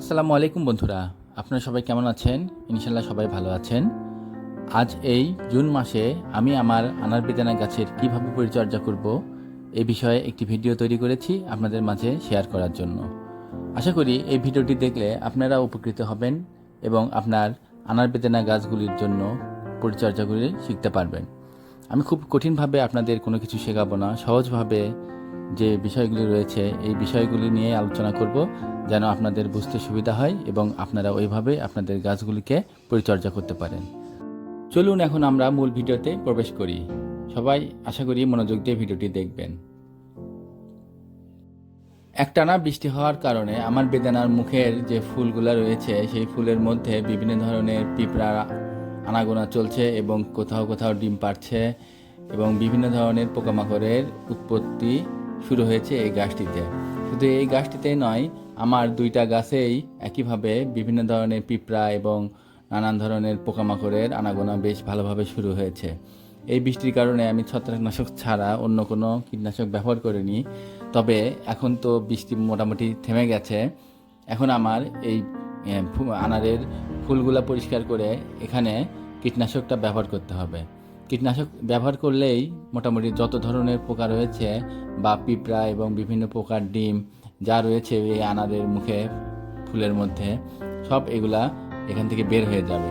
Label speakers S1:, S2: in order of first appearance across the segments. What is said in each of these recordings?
S1: আসসালামু আলাইকুম বন্ধুরা। আপনারা সবাই কেমন আছেন? ইনশাল্লাহ সবাই ভালো আছেন। আজ এই জুন মাসে আমি আমার আনার বেদানা গাছের কীভাবে পরিচর্যা করব এ বিষয়ে একটি ভিডিও তৈরি করেছি আপনাদের মাঝে শেয়ার করার জন্য। আশা করি এই ভিডিওটি দেখলে আপনারা উপকৃত হবেন এবং আপনার আনার বেদানা গাছগুলির জন্য পরিচর্যাগুলি শিখতে পারবেন। আমি খুব কঠিনভাবে আপনাদের কোনো কিছু শেখাবো না। সহজভাবে যে বিষয়গুলি রয়েছে, এই বিষয়গুলি নিয়ে আলোচনা করব যেন আপনাদের বুঝতে সুবিধা হয় এবং আপনারা ওইভাবে আপনাদের গাছগুলিকে পরিচর্যা করতে পারেন। চলুন এখন আমরা মূল ভিডিওতে প্রবেশ করি। সবাই আশা করি মনোযোগ দিয়ে ভিডিওটি দেখবেন। একটানা বৃষ্টি হওয়ার কারণে আমার বেদানার মুখের যে ফুলগুলো রয়েছে, সেই ফুলের মধ্যে বিভিন্ন ধরনের পিঁপড়া, আনাগোনা চলছে এবং কোথাও কোথাও ডিম পাড়ছে এবং বিভিন্ন ধরনের পোকামাকড়ের উৎপত্তি শুরু হয়েছে এই গাছটিতে। শুধু এই গাছটিতেই নয়, আমার দুইটা গাছেই একইভাবে বিভিন্ন ধরনের পিঁপড়া এবং নানান ধরনের পোকামাকড়ের আনাগোনা বেশ ভালোভাবে শুরু হয়েছে। এই বৃষ্টির কারণে আমি ছত্রাকনাশক ছাড়া অন্য কোনো কীটনাশক ব্যবহার করিনি। তবে এখন তো বৃষ্টি মোটামুটি থেমে গেছে। এখন আমার এই আনারের ফুলগুলা পরিষ্কার করে এখানে কীটনাশকটা ব্যবহার করতে হবে। কীটনাশক ব্যবহার করলেই মোটামুটি যত ধরনের পোকা রয়েছে, বা পিঁপড়া এবং বিভিন্ন পোকার ডিম যা রয়েছে এই আনারের মুখে ফুলের মধ্যে, সব এগুলা এখান থেকে বের হয়ে যাবে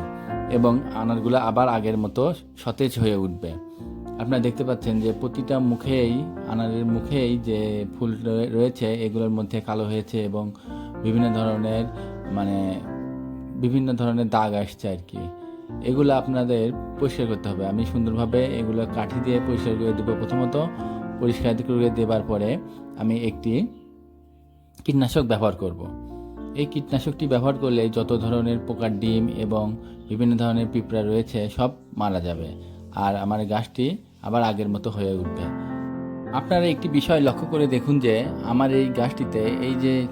S1: এবং আনারগুলো আবার আগের মতো সতেজ হয়ে উঠবে। আপনারা দেখতে পাচ্ছেন যে প্রতিটা মুখেই আনারের মুখেই যে ফুল রয়েছে, এগুলোর মধ্যে কালো হয়েছে এবং বিভিন্ন ধরনের মানে বিভিন্ন ধরনের দাগ আসছে আর কি। এগুলো আপনাদের পরিষ্কার করতে হবে। আমি সুন্দরভাবে এগুলো কাঠি দিয়ে পরিষ্কার করে দেবো প্রথমত। পরিষ্কার করে দেবার পরে আমি একটি কীটনাশক ব্যবহার করব। এই কীটনাশকটি ব্যবহার করলে যত ধরনের পোকার ডিম এবং বিভিন্ন ধরনের পিঁপড়া রয়েছে সব মারা যাবে আর আমার গাছটি আবার আগের মতো হয়ে উঠবে। আপনারা একটি বিষয় লক্ষ্য করে দেখুন যে আমার এই গাছটিতে এই যে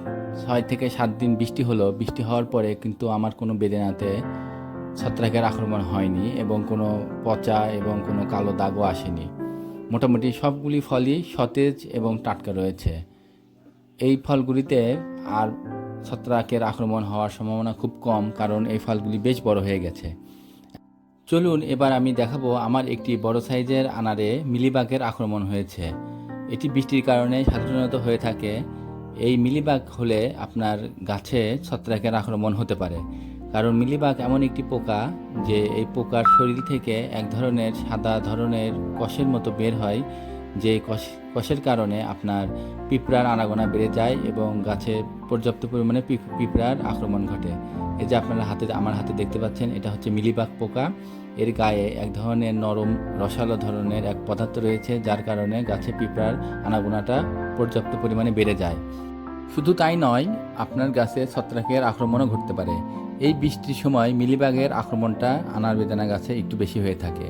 S1: ছয় থেকে সাত দিন বৃষ্টি হলো, বৃষ্টি হওয়ার পরে কিন্তু আমার কোনো বেদেনাতে ছত্রাকের আক্রমণ হয়নি এবং কোনো পচা এবং কোনো কালো দাগও আসেনি। মোটামুটি সবগুলি ফলই সতেজ এবং টাটকা রয়েছে। এই ফলগুলিতে আর ছত্রাকের আক্রমণ হওয়ার সম্ভাবনা খুব কম, কারণ এই ফলগুলি বেশ বড় হয়ে গেছে। চলুন এবার আমি দেখাবো আমার একটি বড় সাইজের আনারে মিলিবাগের আক্রমণ হয়েছে। এটি বৃষ্টির কারণে সাধারণত হয়ে থাকে। এই মিলিবাগ হলে আপনার গাছে ছত্রাকের আক্রমণ হতে পারে। কারণ মিলিবাগ এমন একটি পোকা যে এই পোকার শরীর থেকে এক ধরনের সাদা ধরনের কষের মতো বের হয়, যে কষ, কষের কারণে আপনার পিঁপড়ার আনাগোনা বেড়ে যায় এবং গাছে পর্যাপ্ত পরিমাণে পিপ- পিঁপড়ার আক্রমণ ঘটে। এই যে আপনারা হাতে, আমার হাতে দেখতে পাচ্ছেন, এটা হচ্ছে মিলিবাগ পোকা। এর গায়ে এক ধরনের নরম, রসালো ধরনের এক পদার্থ রয়েছে, যার কারণে গাছে পিঁপড়ার আনাগোনাটা পর্যাপ্ত পরিমাণে বেড়ে যায়। শুধু তাই নয়, আপনার গাছে ছত্রাকের আক্রমণও ঘটতে পারে। এই বৃষ্টির সময় মিলিবাগের আক্রমণটা আনার বেদানা গাছে একটু বেশি হয়ে থাকে।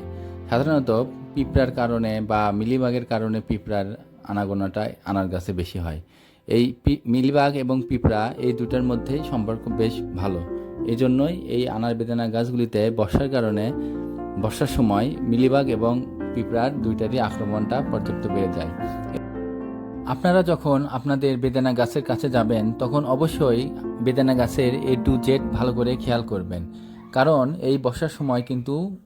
S1: সাধারণত পিঁপড়ার কারণে বা মিলিবাগের কারণে পিঁপড়ার আনাগোনাটা আনার গাছে বেশি হয়। এই মিলিবাগ এবং পিঁপড়া এই দুটার মধ্যেই সম্পর্ক বেশ ভালো। এই জন্যই এই আনার বেদানা গাছগুলিতে বর্ষার কারণে বর্ষার সময় মিলিবাগ এবং পিঁপড়ার দুইটারই আক্রমণটা পর্যাপ্ত বেড়ে যায়। আপনারা যখন আপনাদের বেদানা গাছের কাছে যাবেন, তখন অবশ্যই বেদানা গাছের এ টু জেড ভালো করে খেয়াল করবেন। কারণ এই বর্ষার সময় কিন্তু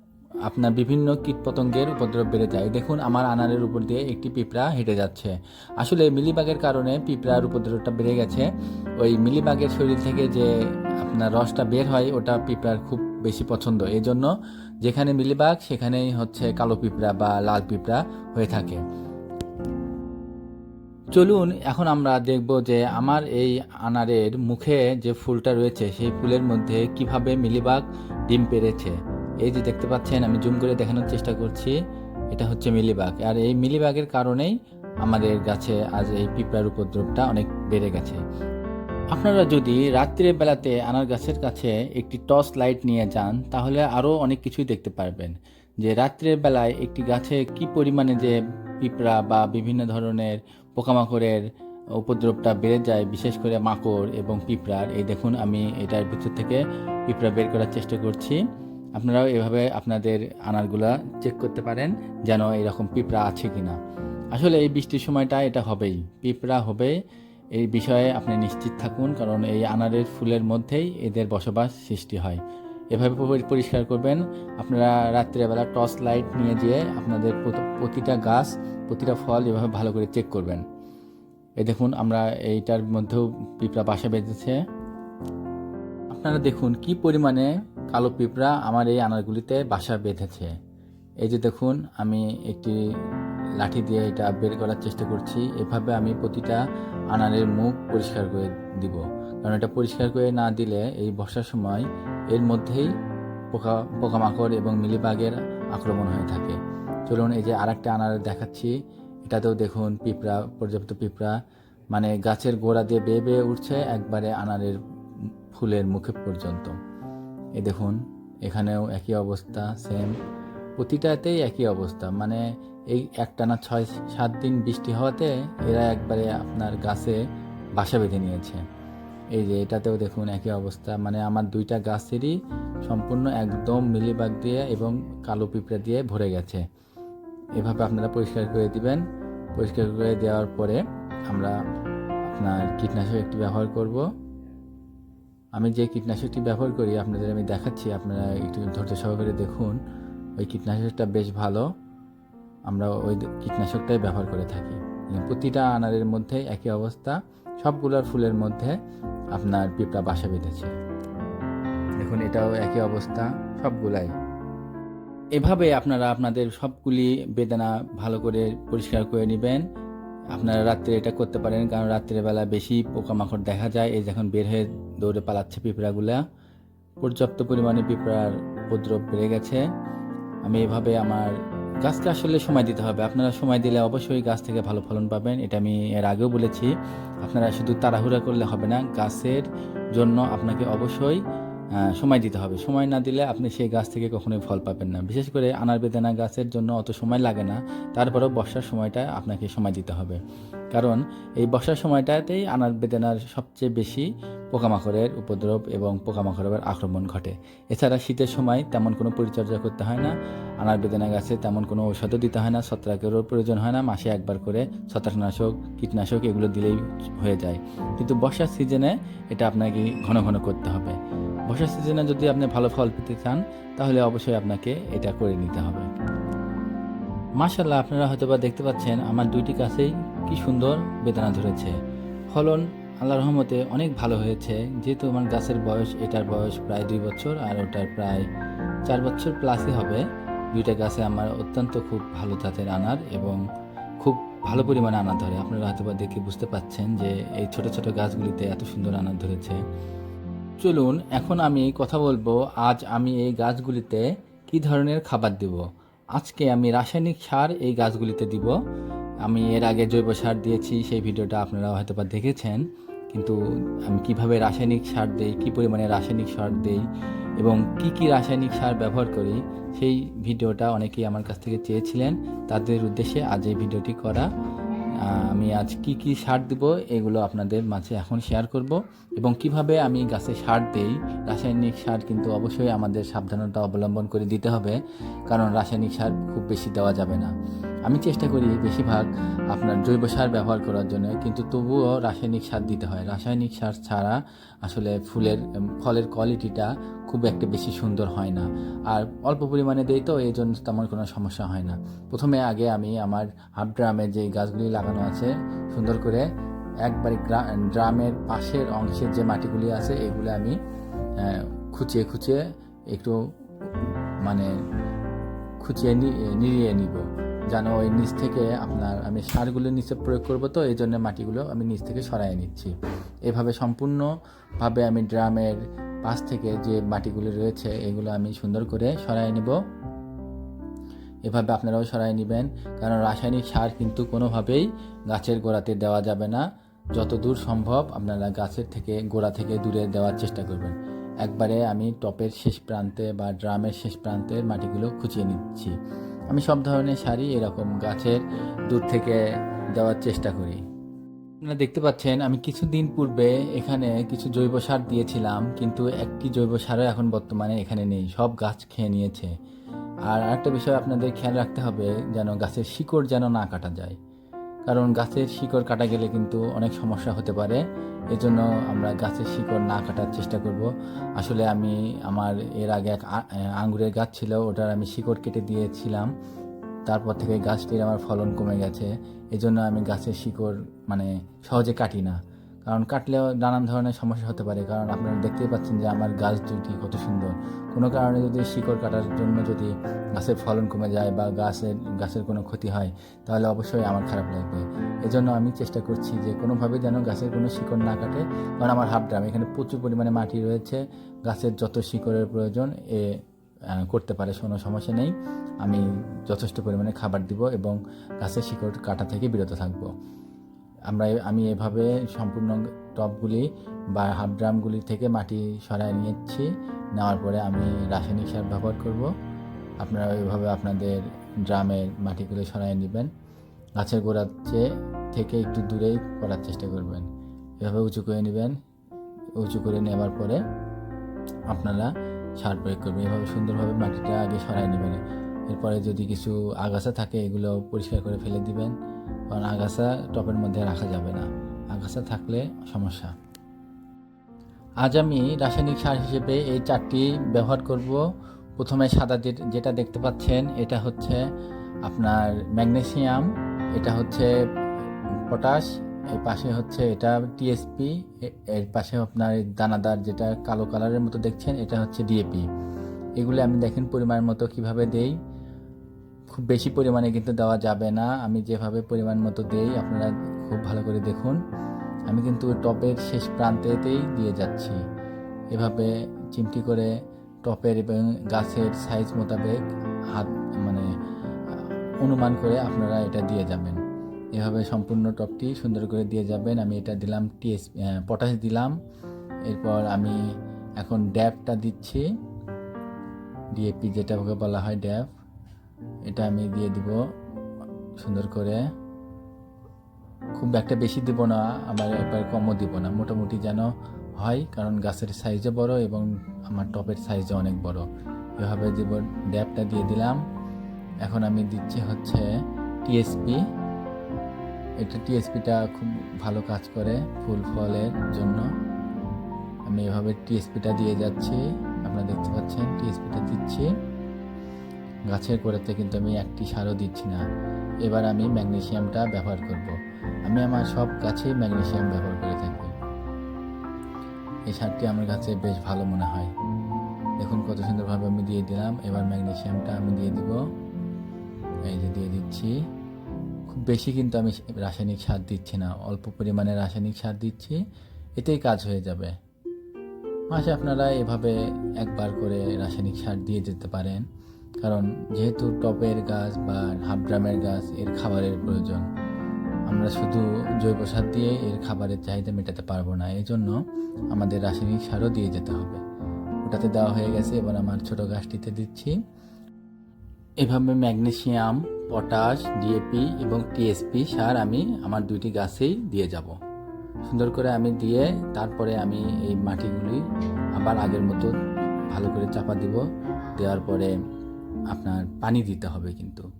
S1: আপনার বিভিন্ন কীটপতঙ্গের উপদ্রব বেড়ে যায়। দেখুন, আমার আনারের উপর দিয়ে একটি পিঁপড়া হেঁটে যাচ্ছে। আসলে মিলিবাগের কারণে পিঁপড়ার উপদ্রবটা বেড়ে গেছে। ওই মিলিবাগের শরীর থেকে যে আপনার রসটা বের হয়, ওটা পিঁপড়ার খুব বেশি পছন্দ। এই জন্য যেখানে মিলিবাগ, সেখানেই হচ্ছে কালো পিঁপড়া বা লাল পিঁপড়া হয়ে থাকে। চলুন, এখন আমরা দেখব যে আমার এই আনারের মুখে যে ফুলটা রয়েছে, সেই ফুলের মধ্যে কীভাবে মিলিবাগ ডিম পেড়েছে এই যে দেখতে পাচ্ছেন, আমি জুম করে দেখানোর চেষ্টা করছি। এটা হচ্ছে মিলিবাগ। আর এই মিলিবাগের কারণেই আমাদের গাছে আজ এই পিঁপড়ার উপদ্রবটা অনেক বেড়ে গেছে। আপনারা যদি রাত্রের বেলাতে আনার গাছের কাছে একটি টর্চ লাইট নিয়ে যান, তাহলে আরও অনেক কিছুই দেখতে পারবেন। যে রাত্রের বেলায় একটি গাছে কি পরিমাণে যে পিঁপড়া বা বিভিন্ন ধরনের পোকামাকড়ের উপদ্রবটা বেড়ে যায়, বিশেষ করে মাকড় এবং পিঁপড়ার। এই দেখুন, আমি এটার ভিতর থেকে পিঁপড়া বের করার চেষ্টা করছি। আপনারাও এভাবে আপনাদের আনারগুলা চেক করতে পারেন যেন এরকম পিঁপড়া আছে কি না আসলে এই বৃষ্টির সময়টা এটা হবেই, পিঁপড়া হবে এই বিষয়ে আপনি নিশ্চিত থাকুন, কারণ এই আনারের ফুলের মধ্যেই এদের বসবাস সৃষ্টি হয়। এভাবে পরিষ্কার করবেন। আপনারা রাত্রেবেলা টর্চ লাইট নিয়ে যেয়ে আপনাদের প্রতিটা গাছ, প্রতিটা ফল এভাবে ভালো করে চেক করবেন। এই দেখুন, আমরা এইটার মধ্যেও পিঁপড়া বাসা বেঁধেছে। আপনারা দেখুন কি পরিমাণে কালো পিঁপড়া আমার এই আনারগুলিতে বাসা বেঁধেছে। এই যে দেখুন, আমি একটি লাঠি দিয়ে এটা বের করার চেষ্টা করছি। এভাবে আমি প্রতিটা আনারের মুখ পরিষ্কার করে দিব। কারণ এটা পরিষ্কার করে না দিলে এই বর্ষার সময় এর মধ্যেই পোকা, পোকামাকড় এবং মিলিবাগের আক্রমণ হয়ে থাকে। চলুন এই যে আরেকটা আনার দেখাচ্ছি। এটাতেও দেখুন পিঁপড়া, পর্যাপ্ত পিঁপড়া। মানে গাছের গোড়া দিয়ে বেয়ে বেয়ে উঠছে একবারে আনারের ফুলের মুখে পর্যন্ত। এ দেখুন, এখানেও একই অবস্থা সেম প্রতিটাতেই একই অবস্থা। মানে এই একটানা ছয়, সাত দিন বৃষ্টি হওয়াতে এরা একবারে আপনার গাছে বাসা বেঁধে নিয়েছে। এই যে এটাতেও দেখুন একই অবস্থা। মানে আমার দুইটা গাছেরই সম্পূর্ণ একদম মিলিবাগ দিয়ে এবং কালো পিঁপড়া দিয়ে ভরে গেছে। এভাবে আপনারা পরিষ্কার করে দিবেন। পরিষ্কার করে দেওয়ার পরে আমরা আপনার কীটনাশক একটি ব্যবহার করব। আমি যে কীটনাশকটি ব্যবহার করি, আপনাদের আমি দেখাচ্ছি, আপনারা একটু ধৈর্য সহকারে দেখুন। ওই কীটনাশকটা বেশ ভালো। আমরা ওই কীটনাশকটাই ব্যবহার করে থাকি। প্রতিটা আনারের মধ্যে একই অবস্থা। সবগুলোর ফুলের মধ্যে আপনার পিঁপড়া বাসা বেঁধেছে। দেখুন এটাও একই অবস্থা সবগুলাই। এভাবে আপনারা আপনাদের সবগুলি বেদানা ভালো করে পরিষ্কার করে নেবেন। আপনারা রাত্রে এটা করতে পারেন কারণ রাত্রেবেলা বেশি পোকামাকড় দেখা যায়। এই যখন বের হয়ে দৌড়ে পালাচ্ছে পিঁপড়াগুলা। পর্যাপ্ত পরিমাণে পিঁপড়ার উপদ্রব বেড়ে গেছে। আমি এভাবে আমার গাছকে আসলে সময় দিতে হবে। আপনারা সময় দিলে অবশ্যই গাছ থেকে ভালো ফলন পাবেন। এটা আমি এর আগেও বলেছি। আপনারা শুধু তাড়াহুড়া করলে হবে না, গাছের জন্য আপনাকে অবশ্যই সময় দিতে হবে। সময় না দিলে আপনি সেই গাছ থেকে কখনোই ফল পাবেন না। বিশেষ করে আনার বেদানা গাছের জন্য অত সময় লাগে না। তারপরেও বর্ষার সময়টা আপনাকে সময় দিতে হবে। কারণ এই বর্ষার সময়টাতেই আনার বেদানার সবচেয়ে বেশি পোকামাকড়ের উপদ্রব এবং পোকামাকড়ের আক্রমণ ঘটে। এছাড়া শীতের সময় তেমন কোনো পরিচর্যা করতে হয় না। আনার বেদানা গাছে তেমন কোনো ঔষধও দিতে হয় না। ছত্রাকেরও প্রয়োজন হয় না। মাসে একবার করে ছত্রাকনাশক, কীটনাশক এগুলো দিলেই হয়ে যায়। কিন্তু বর্ষার সিজনে এটা আপনাকে ঘন ঘন করতে হবে। বর্ষার সিজনে যদি আপনি ভালো ফল পেতে চান, তাহলে অবশ্যই আপনাকে এটা করে নিতে হবে। মাশাল্লাহ আপনারা হয়তো বা দেখতে পাচ্ছেন, আমার দুইটি গাছেই কি সুন্দর বেদনা ধরেছে। ফলন আল্লাহ রহমতে অনেক ভালো হয়েছে। যেহেতু আমার গাছের বয়স, এটার বয়স প্রায় দুই বছর আর ওটার প্রায় চার বছর প্লাসই হবে। দুইটা গাছে আমার অত্যন্ত খুব ভালো জাতের আনার এবং খুব ভালো পরিমাণে আনার ধরে। আপনারা হয়তো দেখে বুঝতে পাচ্ছেন যে এই ছোট ছোট গাছগুলিতে এত সুন্দর আনার ধরেছে। চলুন, এখন আমি কথা বলব, আজ আমি এই গাছগুলিতে কি ধরনের খাবার দেব? আজকে আমি রাসায়নিক সার এই গাছগুলিতে দিব। আমি এর আগে জৈব সার দিয়েছি, সেই ভিডিওটা আপনারা হয়তো বা দেখেছেন। কিন্তু আমি কীভাবে রাসায়নিক সার দেই, কী পরিমাণে রাসায়নিক সার দেই এবং কি কি রাসায়নিক সার ব্যবহার করি, সেই ভিডিওটা অনেকেই আমার কাছ থেকে চেয়েছিলেন। তাদের উদ্দেশ্যে আজ এই ভিডিওটি করা আমি আজ কি কি সার দিব এগুলো আপনাদের মাঝে এখন শেয়ার করব এবং কীভাবে আমি গাছে সার দেই, রাসায়নিক সার কিন্তু অবশ্যই আমাদের সাবধানতা অবলম্বন করে দিতে হবে, কারণ রাসায়নিক সার খুব বেশি দেওয়া যাবে না। আমি চেষ্টা করি বেশিরভাগ আপনার জৈব সার ব্যবহার করার জন্য, কিন্তু তবুও রাসায়নিক সার দিতে হয়। রাসায়নিক সার ছাড়া আসলে ফুলের ফলের কোয়ালিটিটা খুব একটা বেশি সুন্দর হয় না। আর অল্প পরিমাণে দেই তো এই জন্য তেমন কোনো সমস্যা হয় না। প্রথমে আগে আমি আমার হাফ ড্রামে যে গাছগুলি লাগানো আছে, সুন্দর করে একবারে ড্রামের পাশের অংশের যে মাটিগুলি আছে, এগুলো আমি খুঁচিয়ে খুঁচিয়ে একটু মানে খুঁচিয়ে নি- নিড়িয়ে নিব। যেন ওই নিচ থেকে আপনার আমি সারগুলো নিচে প্রয়োগ করব তো এই জন্য মাটিগুলো আমি নিচ থেকে সরাই নিচ্ছি। এভাবে সম্পূর্ণভাবে আমি ড্রামের পাশ থেকে যে মাটিগুলো রয়েছে, এগুলো আমি সুন্দর করে সরাই নেব। এভাবে আপনারাও সরাই নেবেন, কারণ রাসায়নিক সার কিন্তু কোনোভাবেই গাছের গোড়াতে দেওয়া যাবে না। যত দূর সম্ভব আপনারা গাছের থেকে গোড়া থেকে দূরে দেওয়ার চেষ্টা করবেন। একবারে আমি টপের শেষ প্রান্তে বা ড্রামের শেষ প্রান্তের মাটিগুলো খুঁচিয়ে নিচ্ছি। আমি সব ধরনের সারই এরকম গাছের দূর থেকে দেওয়ার চেষ্টা করি। আপনারা দেখতে পাচ্ছেন, আমি কিছুদিন পূর্বে এখানে কিছু জৈব সার দিয়েছিলাম, কিন্তু একটি জৈব সারও এখন বর্তমানে এখানে নেই, সব গাছ খেয়ে নিয়েছে। আর আরেকটা বিষয় আপনাদের খেয়াল রাখতে হবে, যেন গাছের শিকড় যেন না কাটা যায়। কারণ গাছের শিকড় কাটা গেলে কিন্তু অনেক সমস্যা হতে পারে, এজন্য আমরা গাছের শিকড় না কাটার চেষ্টা করব। আসলে আমি, আমার এর আগে এক আ- আঙ্গুরের গাছ ছিল, ওটার আমি শিকড় কেটে দিয়েছিলাম। তারপর থেকে গাছটির আমার ফলন কমে গেছে। এজন্য আমি গাছের শিকড় মানে সহজে কাটি না। কারণ কাটলেও নানান ধরনের সমস্যা হতে পারে। কারণ আপনারা দেখতেই পাচ্ছেন যে আমার গাছ দুটি কত সুন্দর। কোনো কারণে যদি শিকড় কাটার জন্য যদি গাছের ফলন কমে যায় বা গাছের গাছের কোনো ক্ষতি হয়, তাহলে অবশ্যই আমার খারাপ লাগবে। এজন্য আমি চেষ্টা করছি যে কোনোভাবে যেন গাছের কোনো শিকড় না কাটে। কারণ আমার হাফ ড্রাম, এখানে প্রচুর পরিমাণে মাটি রয়েছে। গাছের যত শিকড়ের প্রয়োজন, এ করতে পারে কোনো সমস্যা নেই। আমি যথেষ্ট পরিমাণে খাবার দিব এবং গাছের শিকড় কাটা থেকে বিরত থাকব। আমরা আমি এভাবে সম্পূর্ণ টবগুলি বা হাফ ড্রামগুলি থেকে মাটি সরায় নিয়েছি। নেওয়ার পরে আমি রাসায়নিক সার ব্যবহার করব। আপনারা ওইভাবে আপনাদের ড্রামের মাটিগুলো সরায় নেবেন। গাছের গোড়ার চেয়ে থেকে একটু দূরেই করার চেষ্টা করবেন। এভাবে উঁচু করে নেবেন। উঁচু করে নেওয়ার পরে আপনারা সার প্রয়োগ করবেন এভাবে সুন্দরভাবে মাটিটা আগে সরাই নেবেন। এরপরে যদি কিছু আগাছা থাকে, এগুলো পরিষ্কার করে ফেলে দিবেন। কারণ আগাছা টপের মধ্যে রাখা যাবে না। আগাছা থাকলে সমস্যা। আজ আমি রাসায়নিক সার হিসেবে এই চারটি ব্যবহার করব। প্রথমে সাদা যেটা দেখতে পাচ্ছেন, এটা হচ্ছে আপনার ম্যাগনেসিয়াম, এটা হচ্ছে পটাশ এর পাশে হচ্ছে এটা টিএসপি এর পাশে আপনার এই দানাদার যেটা কালো কালারের মতো দেখছেন, এটা হচ্ছে ডিএপি এগুলো আমি দেখেন পরিমাণ মতো কীভাবে দেই। খুব বেশি পরিমাণে কিন্তু দেওয়া যাবে না। আমি যেভাবে পরিমাণ মতো দেই, আপনারা খুব ভালো করে দেখুন। আমি কিন্তু টপের শেষ প্রান্তেতেই দিয়ে যাচ্ছি। এভাবে চিমটি করে টপের এবং গাছের সাইজ মোতাবেক হাত মানে অনুমান করে আপনারা এটা দিয়ে যাবেন। এভাবে সম্পূর্ণ টপটি সুন্দর করে দিয়ে যাবেন। আমি এটা দিলাম টিএস পটাশ দিলাম। এরপর আমি এখন ড্যাবটা দিচ্ছি। ডিএপি যেটা বলা হয় ড্যাব, এটা আমি দিয়ে দিব সুন্দর করে। খুব একটা বেশি দিব না আবার একবার কমও দিব না, মোটামুটি যেন হয়, কারণ গাছের সাইজও বড় এবং আমার টপের সাইজও অনেক বড়। এভাবে দিব, ড্যাবটা দিয়ে দিলাম। এখন আমি দিচ্ছি হচ্ছে টিএসপি। এটা টিএসপিটা খুব ভালো কাজ করে ফুল ফলের জন্য। আমি এভাবে টিএসপিটা দিয়ে যাচ্ছি। আপনারা দেখতে পাচ্ছেন, টিএসপিটা দিচ্ছি। গাছের গোড়াতে কিন্তু আমি একটি সারও দিচ্ছি না। এবার আমি ম্যাগনেসিয়ামটা ব্যবহার করব। আমি আমার সব গাছেই ম্যাগনেসিয়াম ব্যবহার করে থাকি। এই সারটি আমার কাছে বেশ ভালো মনে হয়। দেখুন কত সুন্দরভাবে আমি দিয়ে দিলাম। এবার ম্যাগনেসিয়ামটা আমি দিয়ে দিব। এই যে দিয়ে দিচ্ছি। খুব বেশি কিন্তু আমি রাসায়নিক সার দিচ্ছি না, অল্প পরিমাণে রাসায়নিক সার দিচ্ছি, এতেই কাজ হয়ে যাবে। মাসে আপনারা এভাবে একবার করে রাসায়নিক সার দিয়ে যেতে পারেন, কারণ যেহেতু টপের গাছ বা হাফ ড্রামের গাছ, এর খাবারের প্রয়োজন, আমরা শুধু জৈব সার দিয়ে এর খাবারের চাহিদা মেটাতে পারব না এই জন্য আমাদের রাসায়নিক সারও দিয়ে যেতে হবে। ওটাতে দেওয়া হয়ে গেছে, এবার আমার ছোট গাছটিতে দিচ্ছি। এভাবে ম্যাগনেসিয়াম পটাশ ডিএপি এবং টিএসপি সার আমি আমার দুইটি গাছেই দিয়ে যাব। সুন্দর করে আমি দিয়ে তারপরে আমি এই মাটিগুলি আবার আগের মতো ভালো করে চাপা দিব। দেওয়ার পরে আপনার পানি দিতে হবে কিন্তু।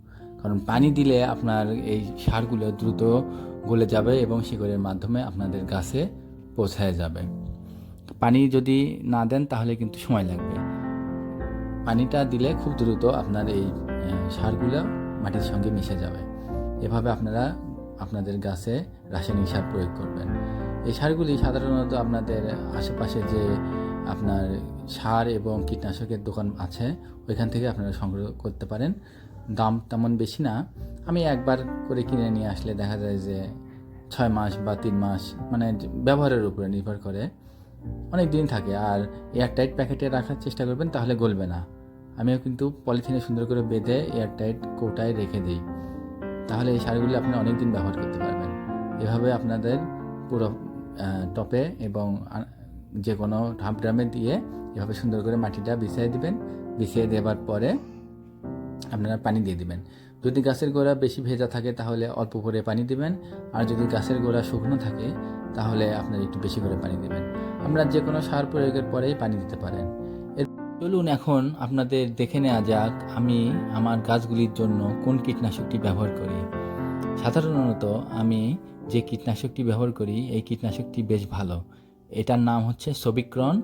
S1: কারণ পানি দিলে আপনার এই সারগুলো দ্রুত গলে যাবে এবং শিকড়ের মাধ্যমে আপনাদের গাছে পৌঁছায় যাবে। পানি যদি না দেন তাহলে কিন্তু সময় লাগবে। পানিটা দিলে খুব দ্রুত আপনার এই সারগুলো মাটির সঙ্গে মিশে যাবে। এভাবে আপনারা আপনাদের গাছে রাসায়নিক সার প্রয়োগ করবেন। এই সারগুলি সাধারণত আপনাদের আশেপাশে যে আপনার সার এবং কীটনাশকের দোকান আছে, ওইখান থেকে আপনারা সংগ্রহ করতে পারেন। দাম তেমন বেশি না। আমি একবার করে কিনে নিয়ে আসলে দেখা যায় যে ছয় মাস বা তিন মাস মানে ব্যবহারের উপরে নির্ভর করে। অনেক দিন থাকে আর এয়ারটাইট প্যাকেটে রাখার চেষ্টা করবেন, তাহলে গলবে না। আমিও কিন্তু পলিথিনে সুন্দর করে বেঁধে এয়ারটাইট কৌটায় রেখে দিই। তাহলে এই সারগুলি আপনি অনেক দিন ব্যবহার করতে পারবেন। এভাবে আপনাদের পুরো টপে এবং যে কোনো ঢাপ ড্রামে দিয়ে এভাবে সুন্দর করে মাটিটা বিছিয়ে দিবেন। বিছিয়ে দেওয়ার পরে আপনারা পানি দিয়ে দিবেন। যদি গাছের গোড়া বেশি ভেজা থাকে তাহলে অল্প করে পানি দিবেন। আর যদি গাছের গোড়া শুকনো থাকে তাহলে আপনারা একটু বেশি করে পানি দিবেন। আমরা যে কোনো সার প্রয়োগের পরেই পানি দিতে পারেন। চলুন এখন আপনাদের দেখে নেওয়া যাক আমি আমার গাছগুলির জন্য কোন কীটনাশকটি ব্যবহার করি। সাধারণত আমি যে কীটনাশকটি ব্যবহার করি, এই কীটনাশকটি বেশ ভালো। এটার নাম হচ্ছে সবিক্রণ।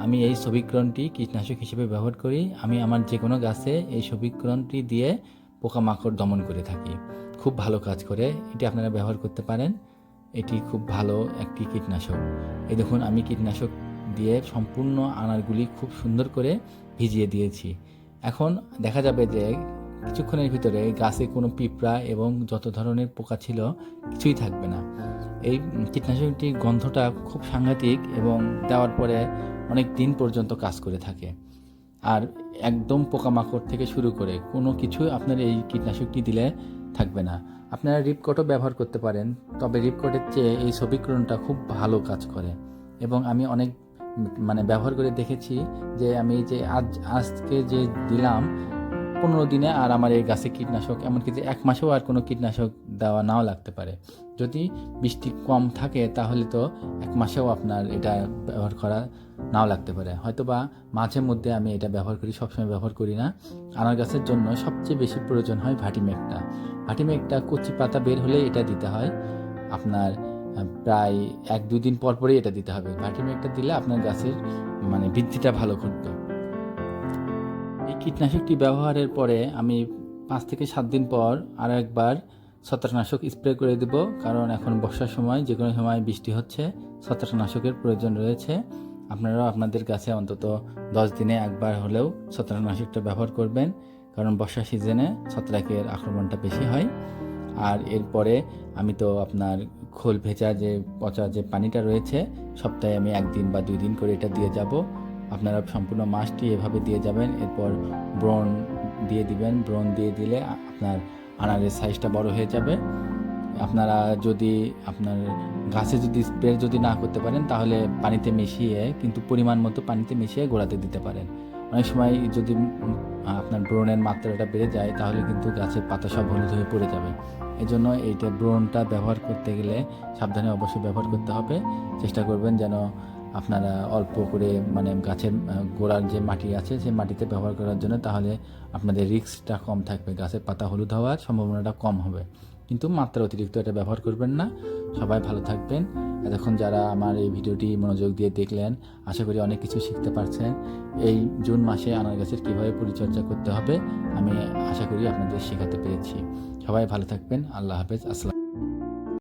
S1: আমি এই সবিক্রনটি কীটনাশক হিসেবে ব্যবহার করি। আমি আমার যে কোনো গাছে এই সবিক্রনটি দিয়ে পোকামাকড় দমন করে থাকি। খুব ভালো কাজ করে। এটি আপনারা ব্যবহার করতে পারেন। এটি খুব ভালো একটি কীটনাশক। এই দেখুন, আমি কীটনাশক দিয়ে সম্পূর্ণ আনারগুলি খুব সুন্দর করে ভিজিয়ে দিয়েছি। এখন দেখা যাবে যে কিছুক্ষণের ভিতরে গাছে কোনো পিঁপড়া এবং যত ধরনের পোকা ছিল কিছুই থাকবে না। এই কীটনাশকটির গন্ধটা খুব সাংঘাতিক এবং দেওয়ার পরে অনেক দিন পর্যন্ত কাজ করে থাকে। আর একদম পোকামাকড় থেকে শুরু করে কোনো কিছু আপনার এই কীটনাশকটি দিলে থাকবে না। আপনারা রিপকটও ব্যবহার করতে পারেন, তবে রিপকটের চেয়ে এই সবিক্রণটা খুব ভালো কাজ করে। এবং আমি অনেক মানে ব্যবহার করে দেখেছি যে আমি যে আজ, আজকে যে দিলাম, পনেরো দিনে আর আমার এই গাছে কীটনাশক, এমনকি যে এক মাসেও আর কোনো কীটনাশক দেওয়া নাও লাগতে পারে। যদি বৃষ্টি কম থাকে তাহলে তো এক মাসেও আপনার এটা ব্যবহার করা নাও লাগতে পারে। হয়তো বা মাঝে মধ্যে আমি এটা ব্যবহার করি, সবসময় ব্যবহার করি না। আনার গাছের জন্য সবচেয়ে বেশি প্রয়োজন হয় ভাটিমেঘটা। ভাটিমেঘটা কচি পাতা বের হলে এটা দিতে হয়। আপনার প্রায় এক দুদিন পর পরই এটা দিতে হবে। ভাটিমেঘটা দিলে আপনার গাছের মানে বৃদ্ধিটা ভালো করতো এই কীটনাশকটি ব্যবহারের পরে আমি পাঁচ থেকে সাত দিন পর আর একবার ছত্রাকনাশক স্প্রে করে দেব। কারণ এখন বর্ষার সময়, যে কোনো সময় বৃষ্টি হচ্ছে, ছত্রাকনাশকের প্রয়োজন রয়েছে। আপনারাও আপনাদের কাছে অন্তত দশ দিনে একবার হলেও ছত্রাকনাশকটা ব্যবহার করবেন। কারণ বর্ষা সিজনে ছত্রাকের আক্রমণটা বেশি হয়। আর এরপরে আমি তো আপনার খোল ভেজা যে, পচা যে পানিটা রয়েছে, সপ্তাহে আমি একদিন বা দুই দিন করে এটা দিয়ে যাব। আপনারা সম্পূর্ণ মাসটি এভাবে দিয়ে যাবেন। এরপর ব্রন দিয়ে দিবেন। ব্রন দিয়ে দিলে আপনার আনারের সাইজটা বড় হয়ে যাবে। আপনারা যদি আপনার গাছে যদি স্প্রে যদি না করতে পারেন, তাহলে পানিতে মিশিয়ে, কিন্তু পরিমাণ মতো পানিতে মিশিয়ে গোড়াতে দিতে পারেন। অনেক সময় যদি আপনার ব্রণের মাত্রাটা বেড়ে যায়, তাহলে কিন্তু গাছের পাতা সব হলুদ হয়ে পড়ে যাবে। এই জন্য এইটা ব্রণটা ব্যবহার করতে গেলে সাবধানে অবশ্যই ব্যবহার করতে হবে। চেষ্টা করবেন যেন আপনারা অল্প করে মানে গাছের গোড়ার যে মাটি আছে সেই মাটিতে ব্যবহার করার জন্য, তাহলে আপনাদের রিস্কটা কম থাকবে। গাছের পাতা হলুদ হওয়ার সম্ভাবনাটা কম হবে। কিন্তু মাত্রা অতিরিক্ত এটা ব্যবহার করবেন না। সবাই ভালো থাকবেন। এতক্ষণ যারা আমার এই ভিডিওটি মনোযোগ দিয়ে দেখলেন, আশা করি অনেক কিছু শিখতে পারছেন। এই জুন মাসে আনার গাছের কীভাবে পরিচর্যা করতে হবে, আমি আশা করি আপনাদের শেখাতে পেরেছি। সবাই ভালো থাকবেন। আল্লাহ হাফেজ। আসসালাম